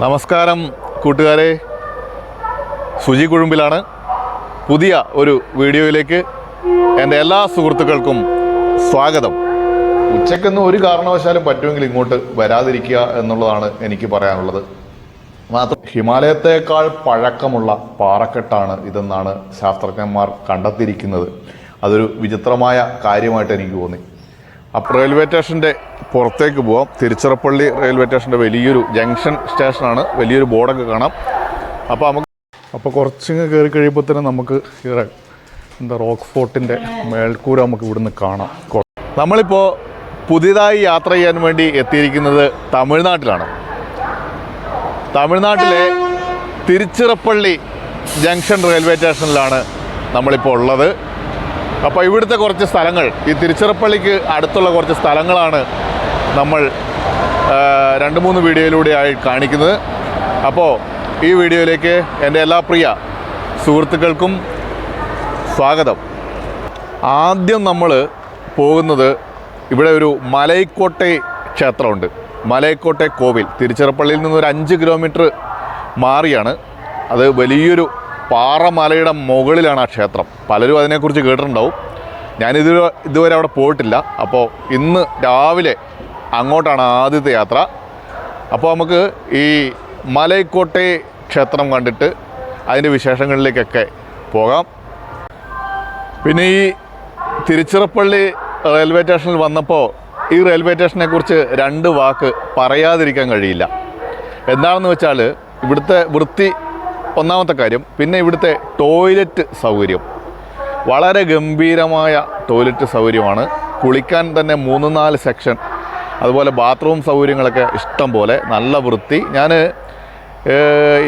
നമസ്കാരം കൂട്ടുകാരെ. സുജി കുഴുമ്പിലാണ്. പുതിയ ഒരു വീഡിയോയിലേക്ക് എന്റെ എല്ലാ സുഹൃത്തുക്കൾക്കും സ്വാഗതം. ഉച്ചക്കൊന്നും ഒരു കാരണവശാലും പറ്റുമെങ്കിൽ ഇങ്ങോട്ട് വരാതിരിക്കുക എന്നുള്ളതാണ് എനിക്ക് പറയാനുള്ളത്. മാത്രം ഹിമാലയത്തേക്കാൾ പഴക്കമുള്ള പാറക്കെട്ടാണ് ഇതെന്നാണ് ശാസ്ത്രജ്ഞന്മാർ കണ്ടെത്തിയിരിക്കുന്നത്. അതൊരു വിചിത്രമായ കാര്യമായിട്ട് എനിക്ക് തോന്നി. അപ്പോൾ റെയിൽവേ സ്റ്റേഷന്റെ പുറത്തേക്ക് പോവാം. തിരുച്ചിറപ്പള്ളി റെയിൽവേ സ്റ്റേഷന്റെ വലിയൊരു ജംഗ്ഷൻ സ്റ്റേഷനാണ് വലിയൊരു ബോർഡൊക്കെ കാണാം. അപ്പോൾ നമുക്ക് അപ്പോൾ കുറച്ചിങ്ങ് കയറി കഴിയുമ്പോൾ തന്നെ നമുക്ക് ഇവിടെ എന്താ റോക്ക് ഫോർട്ടിന്റെ മേൽക്കൂര നമുക്ക് ഇവിടുന്ന് കാണാം. നമ്മളിപ്പോൾ പുതിയതായി യാത്ര ചെയ്യാൻ വേണ്ടി എത്തിയിരിക്കുന്നത് തമിഴ്നാട്ടിലാണ്. തമിഴ്നാട്ടിലെ തിരുച്ചിറപ്പള്ളി ജംഗ്ഷൻ റെയിൽവേ സ്റ്റേഷനിലാണ് നമ്മളിപ്പോൾ ഉള്ളത്. അപ്പോൾ ഇവിടുത്തെ കുറച്ച് സ്ഥലങ്ങൾ ഈ തിരുച്ചിറപ്പള്ളിക്ക് അടുത്തുള്ള കുറച്ച് സ്ഥലങ്ങളാണ് നമ്മൾ രണ്ട് മൂന്ന് വീഡിയോയിലൂടെയായി കാണിക്കുന്നത്. അപ്പോൾ ഈ വീഡിയോയിലേക്ക് എന്റെ എല്ലാ പ്രിയ സുഹൃത്തുക്കൾക്കും സ്വാഗതം. ആദ്യം നമ്മൾ പോകുന്നത് ഇവിടെ ഒരു മലൈക്കോട്ടെ ക്ഷേത്രമുണ്ട്. മലൈക്കോട്ടെ കോവിൽ തിരുച്ചിറപ്പള്ളിയിൽ നിന്ന് ഒരു അഞ്ച് കിലോമീറ്റർ മാറിയാണ്. അത് വലിയൊരു പാറമലയുടെ മുകളിലാണ് ആ ക്ഷേത്രം. പലരും അതിനെക്കുറിച്ച് കേട്ടിട്ടുണ്ടാവും. ഞാനിത് ഇതുവരെ അവിടെ പോയിട്ടില്ല. അപ്പോൾ ഇന്ന് രാവിലെ അങ്ങോട്ടാണ് ആദ്യത്തെ യാത്ര. അപ്പോൾ നമുക്ക് ഈ മലൈക്കോട്ടെ ക്ഷേത്രം കണ്ടിട്ട് അതിന്റെ വിശേഷങ്ങളിലേക്കൊക്കെ പോകാം. പിന്നെ ഈ തിരുച്ചിറപ്പള്ളി റെയിൽവേ സ്റ്റേഷനിൽ വന്നപ്പോൾ ഈ റെയിൽവേ സ്റ്റേഷനെക്കുറിച്ച് രണ്ട് വാക്ക് പറയാതിരിക്കാൻ കഴിയില്ല. എന്താണെന്ന് വെച്ചാൽ ഇവിടുത്തെ വൃത്തി ഒന്നാമത്തെ കാര്യം പിന്നെ ഇവിടുത്തെ ടോയ്ലറ്റ് സൗകര്യം. വളരെ ഗംഭീരമായ ടോയ്ലറ്റ് സൗകര്യമാണ്. കുളിക്കാൻ തന്നെ മൂന്ന് നാല് സെക്ഷൻ അതുപോലെ ബാത്റൂം സൗകര്യങ്ങളൊക്കെ ഇഷ്ടം പോലെ നല്ല വൃത്തി. ഞാൻ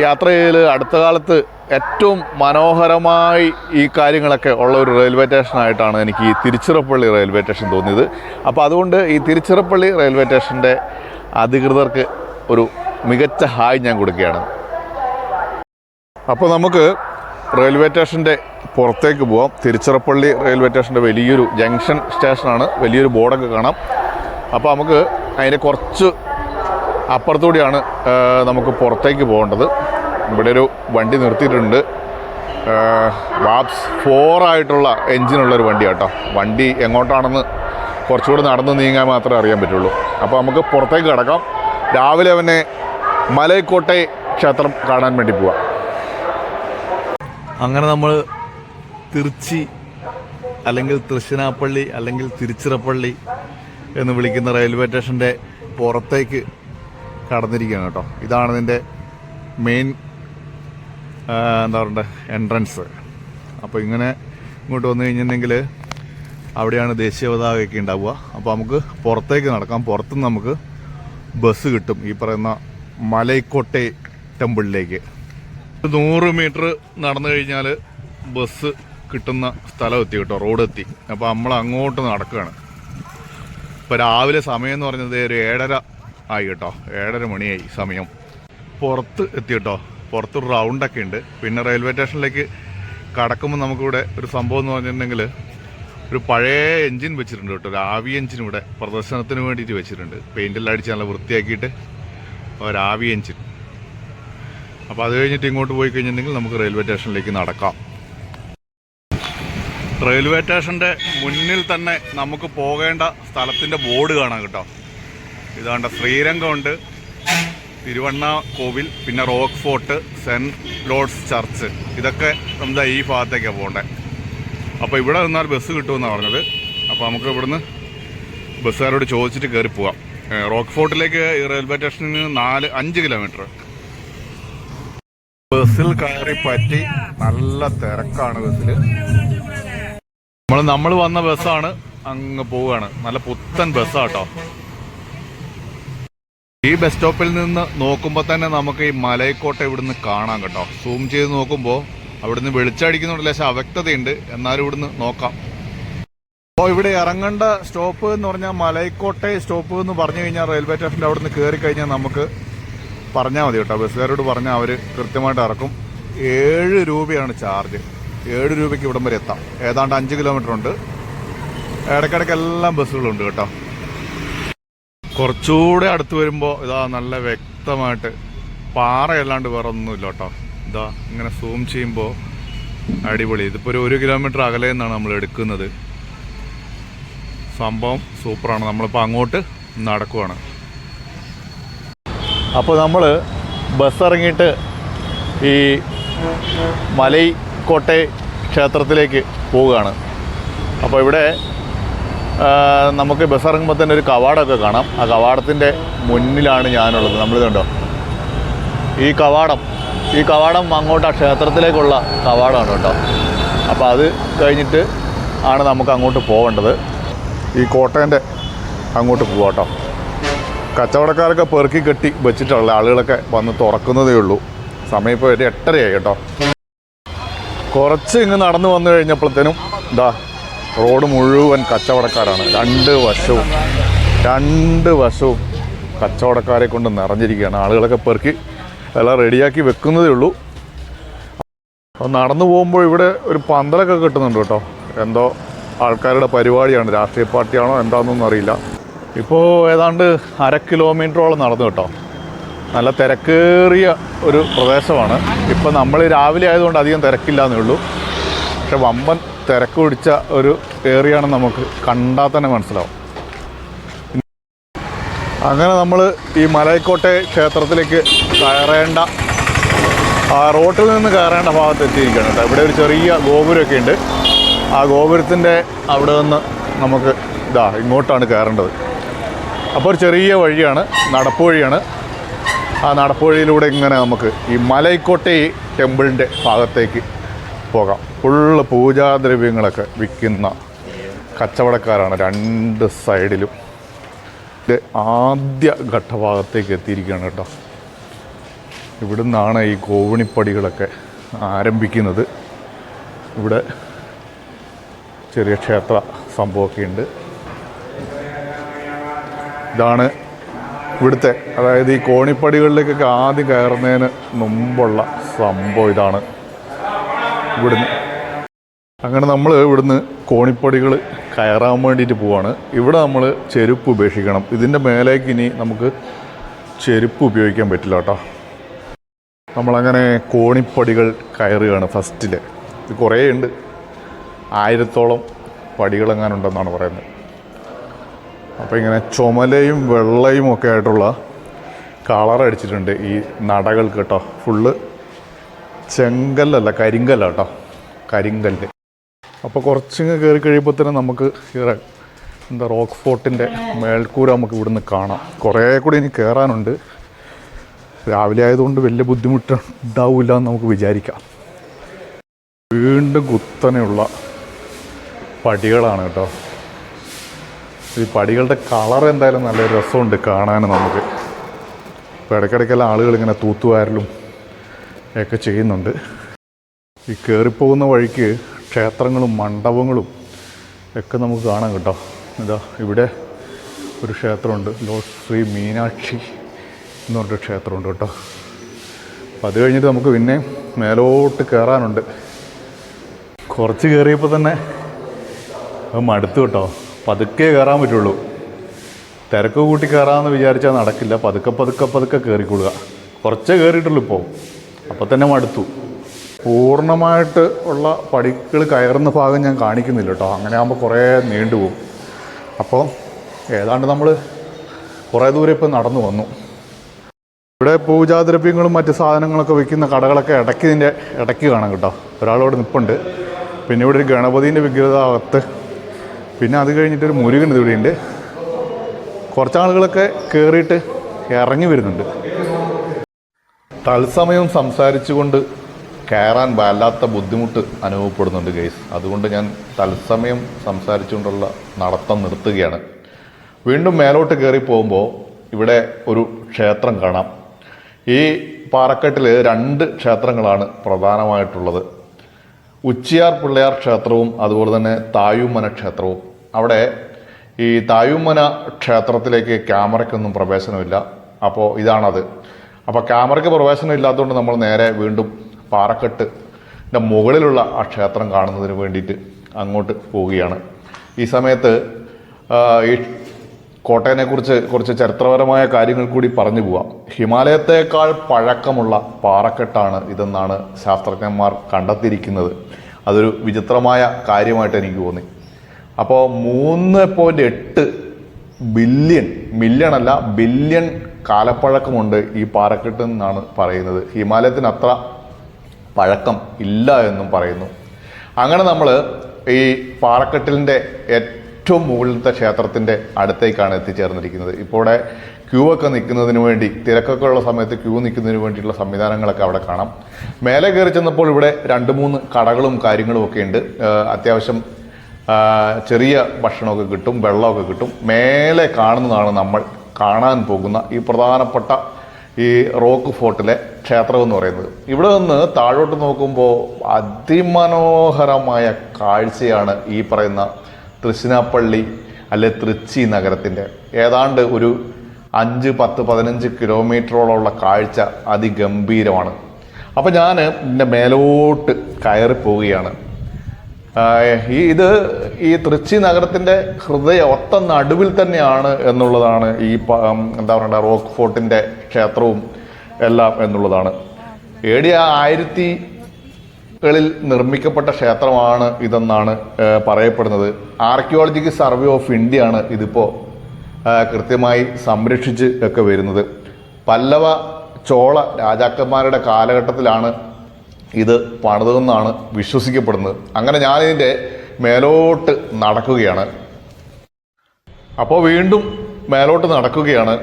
യാത്ര ചെയ്യൽ അടുത്ത കാലത്ത് ഏറ്റവും മനോഹരമായി ഈ കാര്യങ്ങളൊക്കെ ഉള്ള ഒരു റെയിൽവേ സ്റ്റേഷനായിട്ടാണ് എനിക്ക് ഈ തിരുച്ചിറപ്പള്ളി റെയിൽവേ സ്റ്റേഷൻ തോന്നിയത്. അപ്പോൾ അതുകൊണ്ട് ഈ തിരുച്ചിറപ്പള്ളി റെയിൽവേ സ്റ്റേഷന്റെ അധികൃതർക്ക് ഒരു മികച്ച ഹായ് ഞാൻ കൊടുക്കുകയാണ്. അപ്പോൾ നമുക്ക് റെയിൽവേ സ്റ്റേഷന്റെ പുറത്തേക്ക് പോവാം. തിരുച്ചിറപ്പള്ളി റെയിൽവേ സ്റ്റേഷന്റെ വലിയൊരു ജംഗ്ഷൻ സ്റ്റേഷനാണ്. വലിയൊരു ബോർഡൊക്കെ കാണാം. അപ്പോൾ നമുക്ക് അതിന്റെ കുറച്ച് അപ്പുറത്തൂടെയാണ് നമുക്ക് പുറത്തേക്ക് പോകേണ്ടത്. ഇവിടെ ഒരു വണ്ടി നിർത്തിയിട്ടുണ്ട്. വാപ്സ് ഫോർ ആയിട്ടുള്ള എൻജിനുള്ളൊരു വണ്ടി കേട്ടോ വണ്ടി എങ്ങോട്ടാണെന്ന് കുറച്ചുകൂടി നടന്ന് നീങ്ങാൻ മാത്രമേ അറിയാൻ പറ്റുള്ളൂ. അപ്പോൾ നമുക്ക് പുറത്തേക്ക് കിടക്കാം. രാവിലെ അവനെ മലയക്കോട്ടെ ക്ഷേത്രം കാണാൻ വേണ്ടി പോവാം. അങ്ങനെ നമ്മൾ തിരുച്ചി അല്ലെങ്കിൽ തൃശ്ശിനാപ്പള്ളി അല്ലെങ്കിൽ തിരുച്ചിറപ്പള്ളി എന്ന് വിളിക്കുന്ന റെയിൽവേ സ്റ്റേഷന്റെ പുറത്തേക്ക് കടന്നിരിക്കുകയാണ് കേട്ടോ. ഇതാണ് ഇതിന്റെ മെയിൻ എന്താ പറയണ്ടേ എൻട്രൻസ് അപ്പോൾ ഇങ്ങനെ ഇങ്ങോട്ട് വന്നു കഴിഞ്ഞിട്ടുണ്ടെങ്കിൽ അവിടെയാണ് ദേശീയ പതാകയൊക്കെ ഉണ്ടാവുക. അപ്പോൾ നമുക്ക് പുറത്തേക്ക് നടക്കാം. പുറത്തുനിന്ന് നമുക്ക് ബസ് കിട്ടും. ഈ പറയുന്ന മലൈക്കോട്ടെ ടെമ്പിളിലേക്ക് നൂറ് മീറ്റർ നടന്നു കഴിഞ്ഞാൽ ബസ് കിട്ടുന്ന സ്ഥലം എത്തി കേട്ടോ റോഡ് എത്തി. അപ്പോൾ നമ്മൾ അങ്ങോട്ട് നടക്കുകയാണ്. ഇപ്പോൾ രാവിലെ സമയം എന്ന് പറഞ്ഞത് ഒരു ഏഴര ആയി കേട്ടോ ഏഴര മണിയായി സമയം. പുറത്ത് എത്തി കേട്ടോ പുറത്ത് റൗണ്ടൊക്കെ ഉണ്ട്. പിന്നെ റെയിൽവേ സ്റ്റേഷനിലേക്ക് കടക്കുമ്പോൾ നമുക്കിവിടെ ഒരു സംഭവം എന്ന് പറഞ്ഞിട്ടുണ്ടെങ്കിൽ ഒരു പഴയ എഞ്ചിൻ വെച്ചിട്ടുണ്ട് കേട്ടോ ഒരു ആവി എഞ്ചിൻ ഇവിടെ പ്രദർശനത്തിന് വേണ്ടിയിട്ട് വെച്ചിട്ടുണ്ട്. പെയിന്റെല്ലാം അടിച്ച് നല്ല വൃത്തിയാക്കിയിട്ട് ഒരു ആവി എൻജിൻ അപ്പോൾ അത് കഴിഞ്ഞിട്ട് ഇങ്ങോട്ട് പോയി കഴിഞ്ഞിട്ടുണ്ടെങ്കിൽ നമുക്ക് റെയിൽവേ സ്റ്റേഷനിലേക്ക് നടക്കാം. റെയിൽവേ സ്റ്റേഷന്റെ മുന്നിൽ തന്നെ നമുക്ക് പോകേണ്ട സ്ഥലത്തിന്റെ ബോർഡ് കാണാം കേട്ടോ. ഇതാണ്ട് ശ്രീരംഗമുണ്ട്. തിരുവണ്ണ കോവിൽ പിന്നെ rock fort saint Lourdes church. ഇതൊക്കെ എന്താ ഈ ഭാഗത്തേക്കാണ് പോകേണ്ടത് അപ്പോൾ ഇവിടെ നിന്നാൽ ബസ് കിട്ടുമെന്നാണ് പറഞ്ഞത്. അപ്പോൾ നമുക്ക് ഇവിടുന്ന് ബസ്സുകാരോട് ചോദിച്ചിട്ട് കയറി പോവാം. റോക്ക് ഫോർട്ടിലേക്ക് റെയിൽവേ സ്റ്റേഷനിൽ നിന്ന് നാല് അഞ്ച് കിലോമീറ്റർ ബസ്സിൽ കയറി പറ്റി നല്ല തിരക്കാണ് ബസ്സിൽ നമ്മൾ നമ്മൾ വന്ന ബസ്സാണ് അങ്ങ് പോവുകയാണ്. നല്ല പുത്തൻ ബസ്സാട്ടോ. ഈ ബസ് സ്റ്റോപ്പിൽ നിന്ന് നോക്കുമ്പോൾ തന്നെ നമുക്ക് ഈ മലയക്കോട്ട ഇവിടുന്ന് കാണാം കേട്ടോ. സൂം ചെയ്ത് നോക്കുമ്പോൾ അവിടുന്ന് വെളിച്ചടിക്കുന്നുണ്ട് ലേശം അവ്യക്തതയുണ്ട്. എന്നാലും ഇവിടുന്ന് നോക്കാം. അപ്പോൾ ഇവിടെ ഇറങ്ങേണ്ട സ്റ്റോപ്പ് എന്ന് പറഞ്ഞാൽ മലയക്കോട്ടെ സ്റ്റോപ്പ് എന്ന് പറഞ്ഞു കഴിഞ്ഞാൽ റെയിൽവേ സ്റ്റേഷന്റെ അവിടുന്ന് കയറി കഴിഞ്ഞാൽ നമുക്ക് പറഞ്ഞാൽ മതി കേട്ടോ. ബസ്സുകാരോട് പറഞ്ഞാൽ അവർ കൃത്യമായിട്ട് ഇറക്കും. ഏഴ് രൂപയാണ് ചാർജ്. ഏഴ് രൂപയ്ക്ക് ഇവിടം വരെ എത്താം. ഏതാണ്ട് അഞ്ച് കിലോമീറ്റർ ഉണ്ട്. ഇടയ്ക്കിടയ്ക്ക് എല്ലാം ബസ്സുകളുണ്ട് കേട്ടോ. കുറച്ചുകൂടെ അടുത്ത് വരുമ്പോൾ ഇതാ നല്ല വ്യക്തമായിട്ട് പാറയല്ലാണ്ട് വേറെ ഒന്നുമില്ല കേട്ടോ. ഇതാ ഇങ്ങനെ സൂം ചെയ്യുമ്പോൾ അടിപൊളി. ഇതിപ്പോൾ ഒരു ഒരു കിലോമീറ്റർ അകലെ നിന്നാണ് നമ്മൾ എടുക്കുന്നത്. സംഭവം സൂപ്പറാണ്. നമ്മളിപ്പോൾ അങ്ങോട്ട് നടക്കുവാണ്. അപ്പോൾ നമ്മൾ ബസ് ഇറങ്ങിയിട്ട് ഈ മലൈ കോട്ടെ ക്ഷേത്രത്തിലേക്ക് പോവുകയാണ്. അപ്പോൾ ഇവിടെ നമുക്ക് ബസ് ഇറങ്ങുമ്പോൾ തന്നെ ഒരു കവാടമൊക്കെ കാണാം. ആ കവാടത്തിന്റെ മുന്നിലാണ് ഞാനുള്ളത്. നമ്മളിതുണ്ടോ ഈ കവാടം ഈ കവാടം അങ്ങോട്ട് ആ ക്ഷേത്രത്തിലേക്കുള്ള കവാടമാണ് കേട്ടോ. അപ്പോൾ അത് കഴിഞ്ഞിട്ട് ആണ് നമുക്ക് അങ്ങോട്ട് പോകേണ്ടത് ഈ കോട്ടേന്റെ അങ്ങോട്ട് പോവാം കേട്ടോ. കച്ചവടക്കാരൊക്കെ പെറുക്കി കെട്ടി വെച്ചിട്ടുള്ള ആളുകളൊക്കെ വന്ന് തുറക്കുന്നതേ ഉള്ളൂ. സമയം ഇപ്പോൾ ഒരു എട്ടരയായി കേട്ടോ. കുറച്ച് ഇങ്ങ് നടന്നു വന്നു കഴിഞ്ഞപ്പോഴത്തേനും ഇതാ റോഡ് മുഴുവൻ കച്ചവടക്കാരാണ്. രണ്ട് വശവും രണ്ട് വശവും കച്ചവടക്കാരെ കൊണ്ട് നിറഞ്ഞിരിക്കുകയാണ്. ആളുകളൊക്കെ പെറുക്കി എല്ലാം റെഡിയാക്കി വെക്കുന്നതേ ഉള്ളൂ. നടന്നു പോകുമ്പോൾ ഇവിടെ ഒരു പന്തലൊക്കെ കിട്ടുന്നുണ്ട് കേട്ടോ. എന്തോ ആൾക്കാരുടെ പരിപാടിയാണ്. രാഷ്ട്രീയ പാർട്ടിയാണോ എന്താണെന്നൊന്നും അറിയില്ല. ഇപ്പോൾ ഏതാണ്ട് അര കിലോമീറ്ററോളം നടന്നു കേട്ടോ. നല്ല തിരക്കേറിയ ഒരു പ്രദേശമാണ്. ഇപ്പോൾ നമ്മൾ രാവിലെ ആയതുകൊണ്ട് അധികം തിരക്കില്ലാന്നേ ഉള്ളൂ. പക്ഷെ വമ്പൻ തിരക്ക് പിടിച്ച ഒരു ഏറിയാണ് നമുക്ക് കണ്ടാൽ തന്നെ മനസ്സിലാവും. അങ്ങനെ നമ്മൾ ഈ മലയക്കോട്ടെ ക്ഷേത്രത്തിലേക്ക് കയറേണ്ട റോട്ടിൽ നിന്ന് കയറേണ്ട ഭാഗത്ത് എത്തിയിരിക്കുകയാണ് കേട്ടോ. ഇവിടെ ഒരു ചെറിയ ഗോപുരമൊക്കെ ഉണ്ട്. ആ ഗോപുരത്തിന്റെ അവിടെ നിന്ന് നമുക്ക് ഇതാ ഇങ്ങോട്ടാണ് കയറേണ്ടത്. അപ്പോൾ ഒരു ചെറിയ വഴിയാണ് നടപ്പുവഴിയാണ്. ആ നടപ്പുവഴിയിലൂടെ ഇങ്ങനെ നമുക്ക് ഈ മലൈക്കോട്ടെ ടെമ്പിളിന്റെ ഭാഗത്തേക്ക് പോകാം. ഫുള്ള് പൂജാദ്രവ്യങ്ങളൊക്കെ വിൽക്കുന്ന കച്ചവടക്കാരാണ് രണ്ട് സൈഡിലും. ഇത് ആദ്യ ഘട്ടഭാഗത്തേക്ക് എത്തിയിരിക്കുകയാണ് കേട്ടോ. ഇവിടുന്നാണ് ഈ കോവണിപ്പടികളൊക്കെ ആരംഭിക്കുന്നത്. ഇവിടെ ചെറിയ ക്ഷേത്ര സംഭവമൊക്കെ ഉണ്ട്. ഇതാണ് ഇവിടുത്തെ അതായത് ഈ കോണിപ്പടികളിലേക്കൊക്കെ ആദ്യം കയറുന്നതിന് മുമ്പുള്ള സംഭവം ഇതാണ്. ഇവിടുന്ന്. അങ്ങനെ നമ്മൾ ഇവിടുന്ന് കോണിപ്പടികൾ കയറാൻ വേണ്ടിയിട്ട് പോവാണ്. ഇവിടെ നമ്മൾ ചെരുപ്പ് ഉപേക്ഷിക്കണം. ഇതിന്റെ മേലേക്ക് ഇനി നമുക്ക് ചെരുപ്പ് ഉപയോഗിക്കാൻ പറ്റില്ല കേട്ടോ. നമ്മളങ്ങനെ കോണിപ്പടികൾ കയറുകയാണ് ഫസ്റ്റിൽ ഇത് കുറേ ഉണ്ട് ആയിരത്തോളം പടികളെങ്ങാനുണ്ടെന്നാണ് പറയുന്നത്. അപ്പോൾ ഇങ്ങനെ ചുമലയും വെള്ളയും ഒക്കെ ആയിട്ടുള്ള കളർ അടിച്ചിട്ടുണ്ട് ഈ നടകൾക്ക് കേട്ടോ ഫുള്ള് ചെങ്കല്ലല്ല കരിങ്കല്ല കേട്ടോ കരിങ്കല്ല്. അപ്പോൾ കുറച്ചിങ്ങ് കയറി കഴിയുമ്പോൾ തന്നെ നമുക്ക് എന്താ റോക്ക് ഫോർട്ടിന്റെ മേൽക്കൂര നമുക്ക് ഇവിടുന്ന് കാണാം. കുറേ കൂടി ഇനി കയറാനുണ്ട് രാവിലെ ആയതുകൊണ്ട് വലിയ ബുദ്ധിമുട്ട് ഉണ്ടാവില്ല എന്ന് നമുക്ക് വിചാരിക്കാം. വീണ്ടും കുത്തനെയുള്ള പടികളാണ് കേട്ടോ. ഈ പടികളുടെ കളർ എന്തായാലും നല്ല രസമുണ്ട് കാണാൻ നമുക്ക്. ഇപ്പോൾ ഇടയ്ക്കിടയ്ക്കെല്ലാം ആളുകൾ ഇങ്ങനെ തൂത്തുവാരലും ഒക്കെ ചെയ്യുന്നുണ്ട്. ഈ കയറിപ്പോകുന്ന വഴിക്ക് ക്ഷേത്രങ്ങളും മണ്ഡപങ്ങളും ഒക്കെ നമുക്ക് കാണാം കേട്ടോ. ഇതാ ഇവിടെ ഒരു ക്ഷേത്രമുണ്ട്. ലോർഡ് ശ്രീ മീനാക്ഷി എന്ന് പറഞ്ഞൊരു ക്ഷേത്രമുണ്ട് കേട്ടോ. അപ്പോൾ അത് കഴിഞ്ഞിട്ട് നമുക്ക് പിന്നെ മേലോട്ട് കയറാനുണ്ട് കുറച്ച് കയറിയപ്പോൾ തന്നെ മടുത്തു കേട്ടോ. പതുക്കെ കയറാൻ പറ്റുള്ളൂ. തിരക്ക് കൂട്ടി കയറാമെന്ന് വിചാരിച്ചാൽ നടക്കില്ല. പതുക്കെ പതുക്കെ പതുക്കെ കയറിക്കൊള്ളുക കുറച്ചേ കയറിയിട്ടുള്ളൂ ഇപ്പോൾ അപ്പോൾ തന്നെ മടുത്തു. പൂർണമായിട്ട് ഉള്ള പടികൾ കയറുന്ന ഭാഗം ഞാൻ കാണിക്കുന്നില്ല കേട്ടോ. അങ്ങനെ ആകുമ്പോൾ കുറേ നീണ്ടുപോകും അപ്പോൾ ഏതാണ്ട് നമ്മൾ കുറേ ദൂരം ഇപ്പോൾ നടന്നു വന്നു. ഇവിടെ പൂജാദ്രവ്യങ്ങളും മറ്റ് സാധനങ്ങളൊക്കെ വിൽക്കുന്ന കടകളൊക്കെ ഇടയ്ക്ക് ഇതിന്റെ ഇടയ്ക്ക് കാണാം കേട്ടോ. ഒരാളോട് നിൽപ്പുണ്ട് പിന്നെ ഇവിടെ ഒരു ഗണപതിന്റെ വിഗ്രഹം അകത്ത് പിന്നെ അത് കഴിഞ്ഞിട്ടൊരു മുരുകൻ ഇവിടെയുണ്ട്. കുറച്ച് ആളുകളൊക്കെ കയറിയിട്ട് ഇറങ്ങി വരുന്നുണ്ട്. തത്സമയം സംസാരിച്ചുകൊണ്ട് കയറാൻ വല്ലാത്ത ബുദ്ധിമുട്ട് അനുഭവപ്പെടുന്നുണ്ട് ഗെയ്സ് അതുകൊണ്ട് ഞാൻ തത്സമയം സംസാരിച്ചുകൊണ്ടുള്ള നടത്തം നിർത്തുകയാണ്. വീണ്ടും മേലോട്ട് കയറി പോകുമ്പോൾ ഇവിടെ ഒരു ക്ഷേത്രം കാണാം. ഈ പാറക്കെട്ടിൽ രണ്ട് ക്ഷേത്രങ്ങളാണ് പ്രധാനമായിട്ടുള്ളത്. ഉച്ചിയാർ പിള്ളയാർ ക്ഷേത്രവും അതുപോലെ തന്നെ തായുമന ക്ഷേത്രവും. അവിടെ ഈ തായുമന ക്ഷേത്രത്തിലേക്ക് ക്യാമറയ്ക്കൊന്നും പ്രവേശനമില്ല. അപ്പോൾ ഇതാണത്. അപ്പോൾ ക്യാമറയ്ക്ക് പ്രവേശനം ഇല്ലാത്തതുകൊണ്ട് നമ്മൾ നേരെ വീണ്ടും പാറക്കെട്ട് മുകളിലുള്ള ആ ക്ഷേത്രം കാണുന്നതിന് വേണ്ടിയിട്ട് അങ്ങോട്ട് പോവുകയാണ്. ഈ സമയത്ത് ഈ കോട്ടയനെ കുറിച്ച് ചരിത്രപരമായ കാര്യങ്ങൾ കൂടി പറഞ്ഞു പോവാം. ഹിമാലയത്തേക്കാൾ പഴക്കമുള്ള പാറക്കെട്ടാണ് ഇതെന്നാണ് ശാസ്ത്രജ്ഞന്മാർ കണ്ടെത്തിയിരിക്കുന്നത്. അതൊരു വിചിത്രമായ കാര്യമായിട്ട് എനിക്ക് തോന്നി. അപ്പോൾ മൂന്ന് പോയിന്റ് എട്ട് ബില്യൺ മില്യൺ അല്ല ബില്യൺ കാലപ്പഴക്കമുണ്ട് ഈ പാറക്കെട്ട് എന്നാണ് പറയുന്നത്. ഹിമാലയത്തിന് അത്ര പഴക്കം ഇല്ല എന്നും പറയുന്നു. അങ്ങനെ നമ്മൾ ഈ പാറക്കെട്ടിലിന്റെ മുകളിലത്തെ ക്ഷേത്രത്തിന്റെ അടുത്തേക്കാണ് എത്തിച്ചേർന്നിരിക്കുന്നത്. ഇപ്പോൾ ഇവിടെ ക്യൂ ഒക്കെ നിൽക്കുന്നതിന് വേണ്ടി തിരക്കൊക്കെ ഉള്ള സമയത്ത് ക്യൂ നിൽക്കുന്നതിന് വേണ്ടിയിട്ടുള്ള സംവിധാനങ്ങളൊക്കെ അവിടെ കാണാം. മേലെ കയറി ചെന്നപ്പോൾ ഇവിടെ രണ്ട് മൂന്ന് കടകളും കാര്യങ്ങളും ഒക്കെ ഉണ്ട്. അത്യാവശ്യം ചെറിയ ഭക്ഷണമൊക്കെ കിട്ടും വെള്ളമൊക്കെ കിട്ടും. മേലെ കാണുന്നതാണ് നമ്മൾ കാണാൻ പോകുന്ന ഈ പ്രധാനപ്പെട്ട ഈ റോക്ക് ഫോർട്ടിലെ ക്ഷേത്രം എന്ന് പറയുന്നത്. ഇവിടെ നിന്ന് താഴോട്ട് നോക്കുമ്പോൾ അതിമനോഹരമായ കാഴ്ചയാണ് ഈ പറയുന്ന തൃശ്ശിനാപ്പള്ളി അല്ലെ തൃച്ചി നഗരത്തിന്റെ ഏതാണ്ട് ഒരു അഞ്ച് പത്ത് പതിനഞ്ച് കിലോമീറ്ററോളമുള്ള കാഴ്ച അതിഗംഭീരമാണ്. അപ്പം ഞാൻ ഇതിന്റെ മേലോട്ട് കയറി പോവുകയാണ്. ഈ ഇത് ഈ തൃച്ചി നഗരത്തിന്റെ ഹൃദയ ഒത്ത നടുവിൽ തന്നെയാണ് എന്നുള്ളതാണ് ഈ എന്താ പറയണ്ട റോക്ക് ഫോർട്ടിന്റെ ക്ഷേത്രവും എല്ലാം എന്നുള്ളതാണ്. ഏടിയ ആയിരത്തി കളിൽ നിർമ്മിക്കപ്പെട്ട ക്ഷേത്രമാണ് ഇതെന്നാണ് പറയപ്പെടുന്നത്. ആർക്കിയോളജിക്കൽ സർവേ ഓഫ് ഇന്ത്യ ആണ് ഇതിപ്പോൾ കൃത്യമായി സംരക്ഷിച്ച് ഒക്കെ വരുന്നത്. പല്ലവ ചോള രാജാക്കന്മാരുടെ കാലഘട്ടത്തിലാണ് ഇത് പണിതെന്നാണ് വിശ്വസിക്കപ്പെടുന്നത്. അങ്ങനെ ഞാനിതിന്റെ മേലോട്ട് നടക്കുകയാണ്. അപ്പോൾ വീണ്ടും മേലോട്ട് നടക്കുകയാണ്.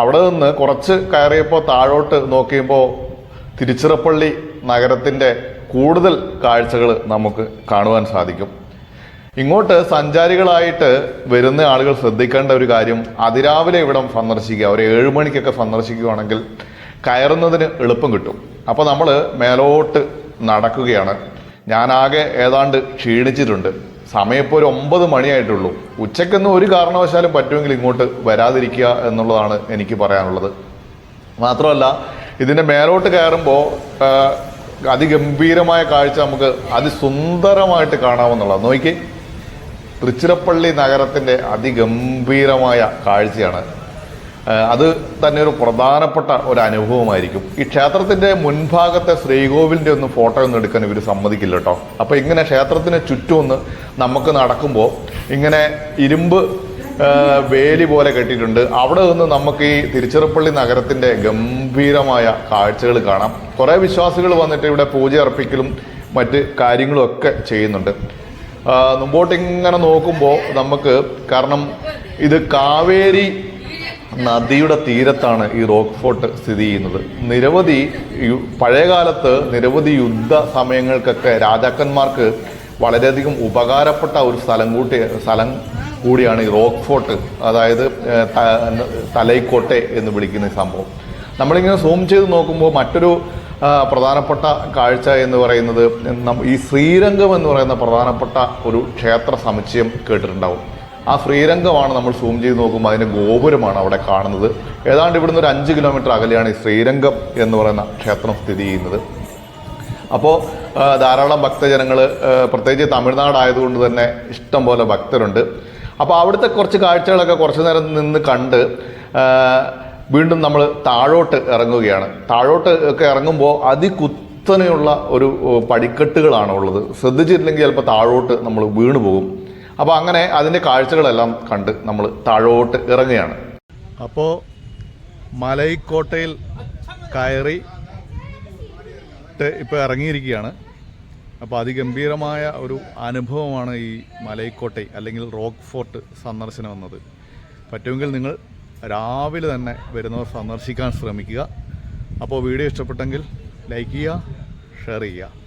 അവിടെ നിന്ന് കുറച്ച് കയറിയപ്പോൾ താഴോട്ട് നോക്കിയപ്പോൾ തിരുച്ചിറപ്പള്ളി നഗരത്തിന്റെ കൂടുതൽ കാഴ്ചകൾ നമുക്ക് കാണുവാൻ സാധിക്കും. ഇങ്ങോട്ട് സഞ്ചാരികളായിട്ട് വരുന്ന ആളുകൾ ശ്രദ്ധിക്കേണ്ട ഒരു കാര്യം അതിരാവിലെ ഇവിടം സന്ദർശിക്കുക ഒരു ഏഴ് മണിക്കൊക്കെ സന്ദർശിക്കുകയാണെങ്കിൽ കയറുന്നതിന് എളുപ്പം കിട്ടും. അപ്പോൾ നമ്മൾ മേലോട്ട് നടക്കുകയാണ്. ഞാനാകെ ഏതാണ്ട് ക്ഷീണിച്ചിട്ടുണ്ട്. സമയപ്പോൾ ഒരു ഒമ്പത് മണിയായിട്ടുള്ളൂ. ഉച്ചയ്ക്കൊന്നും ഒരു കാരണവശാലും പറ്റുമെങ്കിൽ ഇങ്ങോട്ട് വരാതിരിക്കുക എന്നുള്ളതാണ് എനിക്ക് പറയാനുള്ളത്. മാത്രമല്ല ഇതിന്റെ മേലോട്ട് കയറുമ്പോൾ അതിഗംഭീരമായ കാഴ്ച നമുക്ക് അതിസുന്ദരമായിട്ട് കാണാമെന്നുള്ളത് നോക്കി തൃച്ചിറപ്പള്ളി നഗരത്തിന്റെ അതിഗംഭീരമായ കാഴ്ചയാണ്. അത് തന്നെ ഒരു പ്രധാനപ്പെട്ട ഒരു അനുഭവമായിരിക്കും. ഈ ക്ഷേത്രത്തിന്റെ മുൻഭാഗത്തെ ശ്രീകോവിലിന്റെ ഒന്ന് ഫോട്ടോ ഒന്നും എടുക്കാൻ ഇവർ സമ്മതിക്കില്ല കേട്ടോ അപ്പോൾ ഇങ്ങനെ ക്ഷേത്രത്തിന് ചുറ്റും ഒന്ന് നമുക്ക് നടക്കുമ്പോൾ ഇങ്ങനെ ഇരുമ്പ് വേലി പോലെ കെട്ടിയിട്ടുണ്ട്. അവിടെ നിന്ന് നമുക്ക് ഈ തിരുച്ചിറപ്പള്ളി നഗരത്തിന്റെ ഗംഭീരമായ കാഴ്ചകൾ കാണാം. കുറേ വിശ്വാസികൾ വന്നിട്ട് ഇവിടെ പൂജ അർപ്പിക്കലും മറ്റ് കാര്യങ്ങളും ഒക്കെ ചെയ്യുന്നുണ്ട്. മുമ്പോട്ട് ഇങ്ങനെ നോക്കുമ്പോൾ നമുക്ക് കാരണം ഇത് കാവേരി നദിയുടെ തീരത്താണ് ഈ റോക്ക് ഫോർട്ട് സ്ഥിതി ചെയ്യുന്നത്. നിരവധി പഴയകാലത്ത് നിരവധി യുദ്ധ സമയങ്ങൾക്കൊക്കെ രാജാക്കന്മാർക്ക് വളരെയധികം ഉപകാരപ്പെട്ട ഒരു സ്ഥലം കൂട്ടി സ്ഥലം കൂടിയാണ് ഈ റോക്ക് ഫോർട്ട് അതായത് തലൈക്കോട്ടെ എന്ന് വിളിക്കുന്ന സംഭവം. നമ്മളിങ്ങനെ സൂം ചെയ്ത് നോക്കുമ്പോൾ മറ്റൊരു പ്രധാനപ്പെട്ട കാഴ്ച എന്ന് പറയുന്നത് ഈ ശ്രീരംഗം എന്ന് പറയുന്ന പ്രധാനപ്പെട്ട ഒരു ക്ഷേത്ര സമുച്ചയം കേട്ടിട്ടുണ്ടാവും. ആ ശ്രീരംഗമാണ് നമ്മൾ സൂം ചെയ്ത് നോക്കുമ്പോൾ അതിന്റെ ഗോപുരമാണ് അവിടെ കാണുന്നത്. ഏതാണ്ട് ഇവിടുന്ന് ഒരു അഞ്ച് കിലോമീറ്റർ അകലെയാണ് ഈ ശ്രീരംഗം എന്ന് പറയുന്ന ക്ഷേത്രം സ്ഥിതി ചെയ്യുന്നത്. അപ്പോൾ ധാരാളം ഭക്തജനങ്ങൾ പ്രത്യേകിച്ച് തമിഴ്നാട് ആയതുകൊണ്ട് തന്നെ ഇഷ്ടം പോലെ ഭക്തരുണ്ട്. അപ്പോൾ അവിടുത്തെ കുറച്ച് കാഴ്ചകളൊക്കെ കുറച്ച് നേരം നിന്ന് കണ്ട് വീണ്ടും നമ്മൾ താഴോട്ട് ഇറങ്ങുകയാണ്. താഴോട്ട് ഒക്കെ ഇറങ്ങുമ്പോൾ അതികുത്തനെയുള്ള ഒരു പടിക്കെട്ടുകളാണ് ഉള്ളത്. ശ്രദ്ധിച്ചിട്ടില്ലെങ്കിൽ ചിലപ്പോൾ താഴോട്ട് നമ്മൾ വീണു പോകും. അപ്പോൾ അങ്ങനെ അതിന്റെ കാഴ്ചകളെല്ലാം കണ്ട് നമ്മൾ താഴോട്ട് ഇറങ്ങുകയാണ്. അപ്പോൾ മലൈക്കോട്ടയിൽ കയറി ഇപ്പോൾ ഇറങ്ങിയിരിക്കുകയാണ്. അപ്പോൾ അതിഗംഭീരമായ ഒരു അനുഭവമാണ് ഈ മലൈക്കോട്ടൈ അല്ലെങ്കിൽ റോക്ക് ഫോർട്ട് സന്ദർശനം എന്നത്. പറ്റുമെങ്കിൽ നിങ്ങൾ രാവിലെ തന്നെ വരുന്നവർ സന്ദർശിക്കാൻ ശ്രമിക്കുക. അപ്പോൾ വീഡിയോ ഇഷ്ടപ്പെട്ടെങ്കിൽ ലൈക്ക് ചെയ്യുക ഷെയർ ചെയ്യുക.